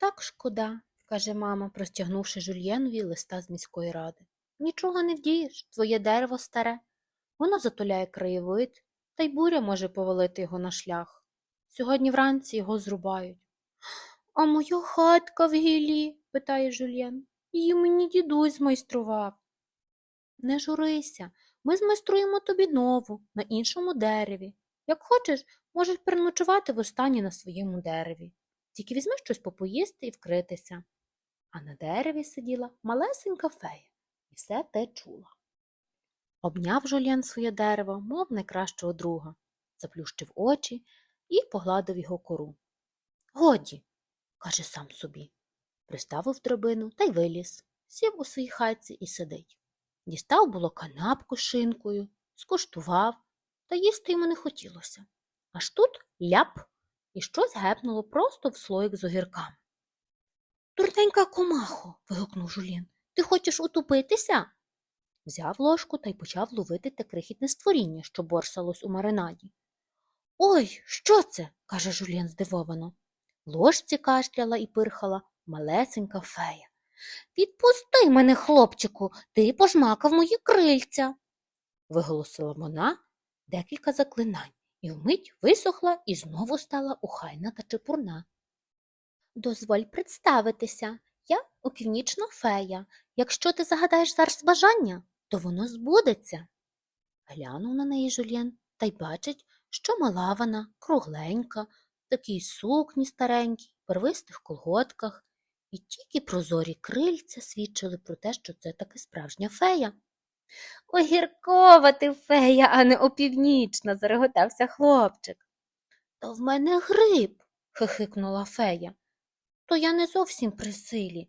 Так шкода, каже мама, простягнувши Жульєнові листа з міської ради. Нічого не вдієш, твоє дерево старе. Воно затуляє краєвид, та й буря може повалити його на шлях. Сьогодні вранці його зрубають. А моя хатка в гілі? питає Жульєн. Її мені дідусь змайстрував. Не журися, ми змайструємо тобі нову, на іншому дереві. Як хочеш, можеш переночувати востаннє на своєму дереві. Тільки візьми щось попоїсти і вкритися. А на дереві сиділа малесенька фея і все те чула. Обняв Жульєн своє дерево, мов найкращого друга, заплющив очі і погладив його кору. Годі, каже сам собі. Приставив драбину та й виліз, сів у своїй хатці і сидить. Дістав було канапку шинкою, скуштував, та їсти йому не хотілося. Аж тут ляп, і щось гепнуло просто в слоїк з огірками. Дурненька комахо. вигукнув Жулін. Ти хочеш утопитися? Взяв ложку та й почав ловити те крихітне створіння, що борсалось у маринаді. Ой, що це? каже Жулін здивовано. Ложці кашляла і пирхала малесенька фея. Відпусти мене, хлопчику, ти пожмакав мої крильця. виголосила вона декілька заклинань і вмить висохла і знову стала ухайна та чепурна. Дозволь представитися, я опівнічна фея. Якщо ти загадаєш зараз бажання, то воно збудеться. Глянув на неї Жульєн та й бачить, що мала вона, кругленька, такій сукні старенькій, первистих колготках, і тільки прозорі крильця свідчили про те, що це таки справжня фея. Огіркова ти фея, а не опівнічна, зареготався хлопчик. То в мене гриб, хихикнула фея. То я не зовсім при силі.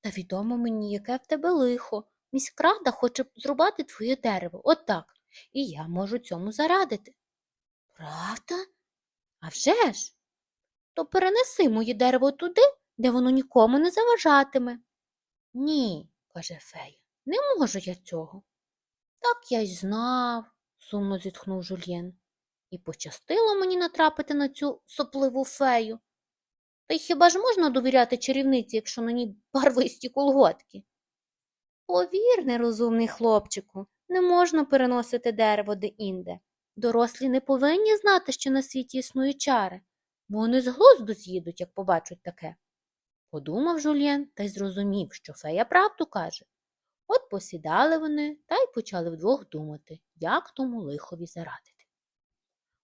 Та відомо мені, яке в тебе лихо. Міськрада хоче зрубати твоє дерево, отак, і я можу цьому зарадити. Правда? А вже ж? То перенеси моє дерево туди, де воно нікому не заважатиме. Ні, каже фея, не можу я цього. Так я й знав, сумно зітхнув Жульєн. І пощастило мені натрапити на цю сопливу фею. Та й хіба ж можна довіряти чарівниці, якщо на ній барвисті колготки? Повір, нерозумний хлопчику, не можна переносити дерево де-інде. Дорослі не повинні знати, що на світі існують чари, бо вони з глузду з'їдуть, як побачать таке. Подумав Жульєн та й зрозумів, що фея правду каже. От посідали вони та й почали вдвох думати, як тому лихові зарадити.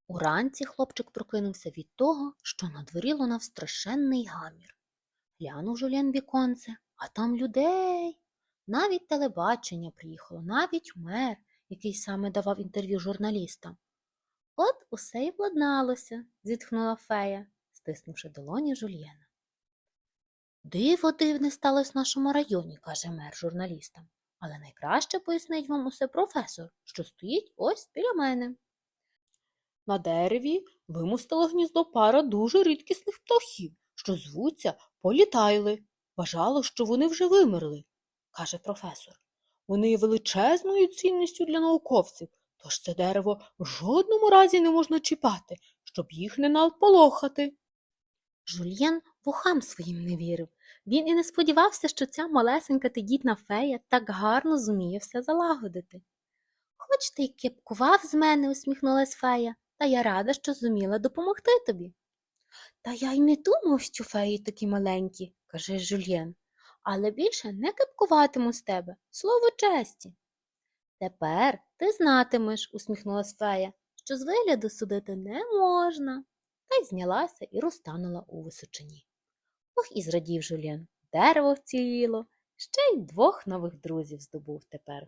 Уранці хлопчик прокинувся від того, що на дворі лунав страшенний гамір. Глянув Жульєн віконце, а там людей. Навіть телебачення приїхало, навіть мер, який саме давав інтерв'ю журналістам. От усе й владналося, зітхнула фея, стиснувши долоні Жульєна. Диво дивне сталося в нашому районі, каже мер журналістам, але найкраще пояснить вам усе професор, що стоїть ось біля мене. На дереві вимостила гніздо пара дуже рідкісних птахів, що звуться політайли. Вважало, що вони вже вимерли, каже професор. Вони є величезною цінністю для науковців, тож це дерево в жодному разі не можна чіпати, щоб їх не наполохати. Жульєн вухам своїм не вірив. Він і не сподівався, що ця малесенька тендітна фея так гарно зуміє все залагодити. Хоч ти й кепкував з мене, усміхнулась фея, та я рада, що зуміла допомогти тобі. Та я й не думав, що феї такі маленькі, каже Жульєн, але більше не кепкуватиму з тебе, слово честі. Тепер ти знатимеш, усміхнулась фея, що з вигляду судити не можна, та й знялася і розтанула у височині. Ох, і зрадів Жулєн, Дерево вціліло, ще й двох нових друзів здобув тепер.